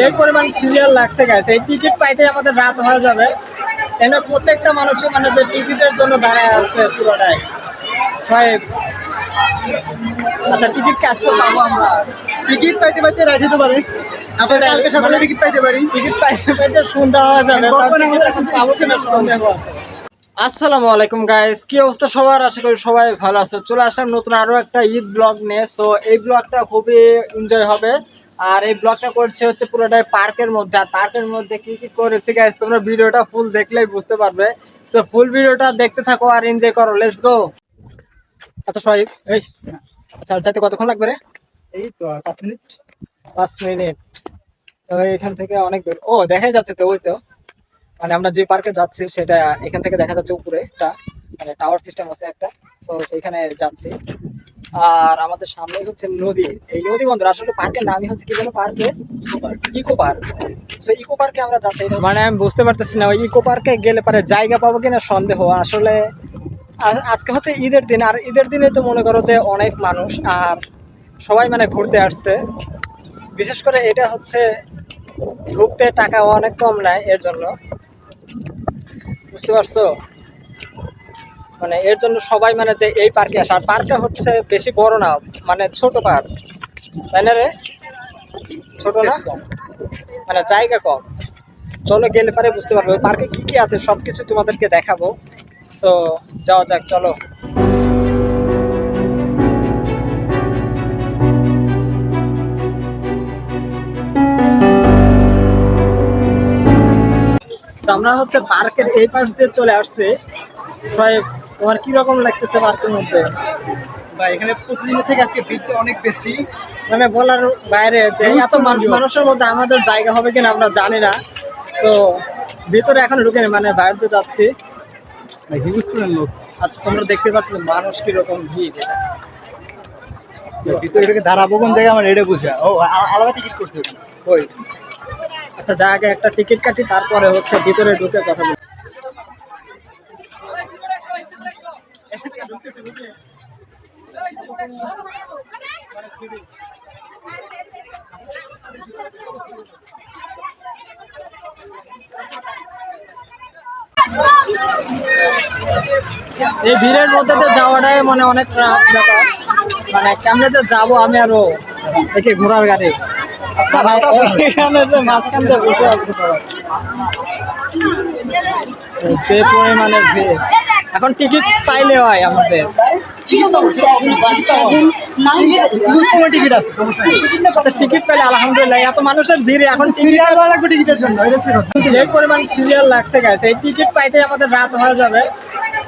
যে পরিমাণ সিরিয়াল লাগছে গাইছে এই টিকিট পাইতে আমাদের রাত হয়ে যাবে। এখানে প্রত্যেকটা মানুষই মানে যে টিকিটের জন্য দাঁড়ায় আছে পুরোটাই। সাহেব আচ্ছা টিকিট কাজ তো পাবো আমরা। টিকিট পাইতে পাইতে পারে কালকে সকালে টিকিট পাইতে টিকিট পাইতে পাইতে সন্ধ্যা যাবে। আসসালামু আলাইকুম গাইস কি অবস্থা সবার? আশা করি সবাই ভালো আছে। চলে আসলাম নতুন আরও একটা ঈদ ব্লগ নিয়ে। সো এই ব্লগটা খুবই এনজয় হবে। আর এই ব্লগটা করছে হচ্ছে পুরোটাই পার্কের মধ্যে। আর পার্কের মধ্যে কি কি করেছি গাইস তোমরা ভিডিওটা ফুল দেখলেই বুঝতে পারবে। সো ফুল ভিডিওটা দেখতে থাকো আর এনজয় করো লেটস গো আচ্ছা সোহাইব এই আচ্ছা যাতে কতক্ষণ লাগবে রে? এই তো আর পাঁচ মিনিট। পাঁচ মিনিট। তো এখান থেকে অনেক দূর। ও দেখাই যাচ্ছে তো ওই তো। মানে আমরা যে পার্কে যাচ্ছি সেটা এখান থেকে দেখা যাচ্ছে উপরে একটা মানে টাওয়ার সিস্টেম আছে একটা। তো সেইখানে যাচ্ছি। আর আমাদের সামনে হচ্ছে নদী। এই নদী বন্ধুরা আসলে পার্কের নামই হচ্ছে কি যেন পার্কে? Eco park. সেই ইকো পার্কে আমরা যাচ্ছি। মানে আমি বুঝতে পারতেছি না, ওই ইকো পার্কে গেলে পরে জায়গা পাবো কিনা সন্দেহ। আসলে আজকে হচ্ছে ঈদের দিন, আর ঈদের দিনে তো মনে করো যে অনেক মানুষ, আর সবাই মানে ঘুরতে আসছে। বিশেষ করে এটা হচ্ছে ঢুকতে টাকা অনেক কম নেয়, এর জন্য। বুঝতে পারছ? মানে এর জন্য সবাই মানে যে এই পার্কে আসে। আর পার্কটা হচ্ছে বেশি বড় না মানে ছোট পার্ক। তাই না রে? ছোট না? মানে জায়গা কম। চলো গেলে পারে বুঝতে পারবে। পার্কে কি কি আছে সবকিছু তোমাদেরকে দেখাবো। তো যাওয়া যাক চলো। তো আমরা হচ্ছে পার্কের এই পাশ দিয়ে চলে আসছি। সোহেব তোমার কি রকম লাগতেছে পার্কের মধ্যে? বা এখানে প্রতিদিনের থেকে আজকে ভিড় অনেক বেশি। মানে বলার বাইরে যে এত মানুষ মানুষের মধ্যে আমাদের জায়গা হবে কিনা আমরা জানি না। তো ভিতরে এখন মানে বাইরে যাচ্ছি। হিউজ লোক। আচ্ছা তোমরা দেখতে পাচ্ছ মানুষ কীরকম ভিড়। ভিতরে এটাকে দাঁড়াবো কোন জায়গায় আমার এটা বুঝা। ও আলাদা টিকিট করছে ওই আচ্ছা যা আগে একটা টিকিট কাটি তারপরে হচ্ছে ভিতরে ঢুকে কথা বলি। এই ভিড়ের মধ্যে তো যাওয়াটাই মানে অনেক ব্যাপার। মানে কেমনে যে যাব আমি আরও দেখি ঘোড়ার গাড়ি। আচ্ছা ভাই এখানে যে মাঝখান দিয়ে বসে আছে যে পরিমাণের ভিড়। এখন টিকিট পাইলে হয় আমাদের। টিকিট আছে আচ্ছা টিকিট পেলে আলহামদুলিল্লাহ। এত মানুষের ভিড় এখন টিকিট টিকিটের জন্য। যে পরিমাণ সিরিয়াল লাগছে গেছে এই টিকিট পাইতে আমাদের রাত হয়ে যাবে।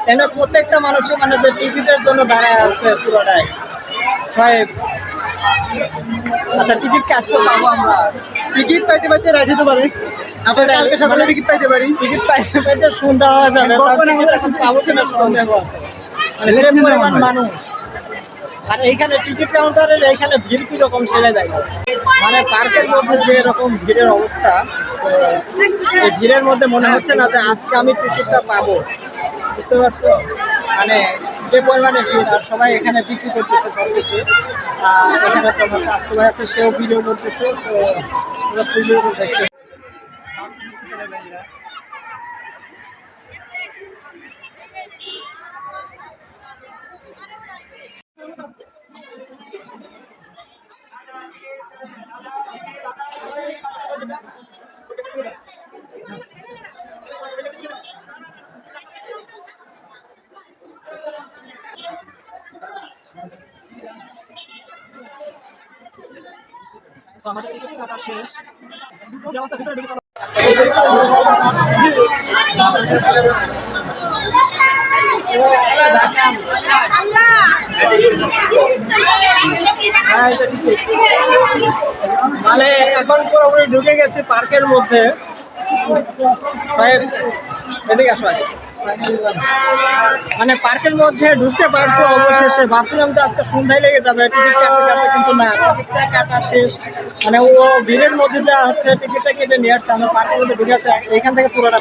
এখানে প্রত্যেকটা মানুষই মানে যে টিকিটের জন্য দাঁড়ায় আছে পুরোটাই? সাহেব। আচ্ছা টিকিট কাজ তো পাবো আমরা। টিকিট পাইতে পাইতে রাজি তো পারে আমরা কালকে সকালে মানে- টিকিট পাইতে পারি। টিকিট পাইতে পাইতে সন্ধ্যা যাবে কখন তারপরে আমাদের কাছে পাবো কিনা সন্দেহ আছে মানে যে এরকম পরিমাণ মানুষ। আর এইখানে টিকিট কাউন্টারের এইখানে ভিড় কীরকম সেটাই দেখো মানে পার্কের মধ্যে যে এরকম ভিড়ের অবস্থা এই ভিড়ের মধ্যে মনে হচ্ছে না যে আজকে আমি টিকিটটা পাবো। বুঝতে পারছ? মানে যে পরিমাণে ভিড়, আর সবাই এখানে বিক্রি করতেছে সব কিছু আর এখানে তোমার স্বাস্থ্য ভাই আছে, সেও ভিডিও করতেছে, তো ভিডিও দেখতে তো আমাদের কাটা শেষ ভিতরে ঢুকে। মানে এখন পুরোপুরি ঢুকে গেছে পার্কের মধ্যে সাহেব, এদিকে আসো। মানে পার্কের মধ্যে ঢুকতে পারছ, অবশেষে। ভাবছিলাম যে আজকে সন্ধ্যায় লেগে যাবে, টিকিট কাটতে কাটতে কিন্তু না, টিকিটটা কাটা শেষ। মানে ও ভিড়ের মধ্যে যা হচ্ছে, টিকিটটা কেটে নিয়ে আসছে, আমরা পার্কের মধ্যে ঢুকে আছে এখান থেকে পুরোটা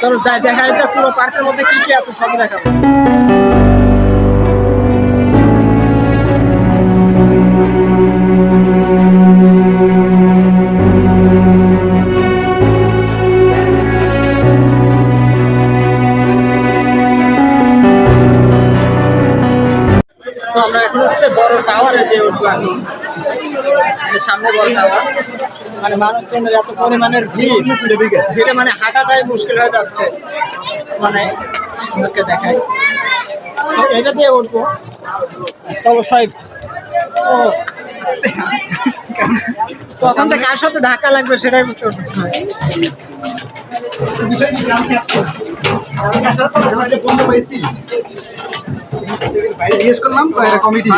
চলো, যাই, দেখা যাচ্ছে পুরো পার্কের মধ্যে কি কি আছে, সব দেখাবো। বড় টাওয়ারে যে উঠবো এখন। মানে সামনে বড় টাওয়ার মানে মানুষজনের এত পরিমাণের ভিড়। ভিড়ে মানে হাঁটাটাই মুশকিল হয়ে যাচ্ছে। মানে দেখাই। তো এটা দিয়ে উঠবো। চলো সাহেব। ও কখন যে কার সাথে ধাক্কা লাগবে সেটাই বুঝতে পারতেছি না। বিষয় কি গ্রাম ক্যাশ বন্ধ পাইছি জিজ্ঞেস করলাম কমিটি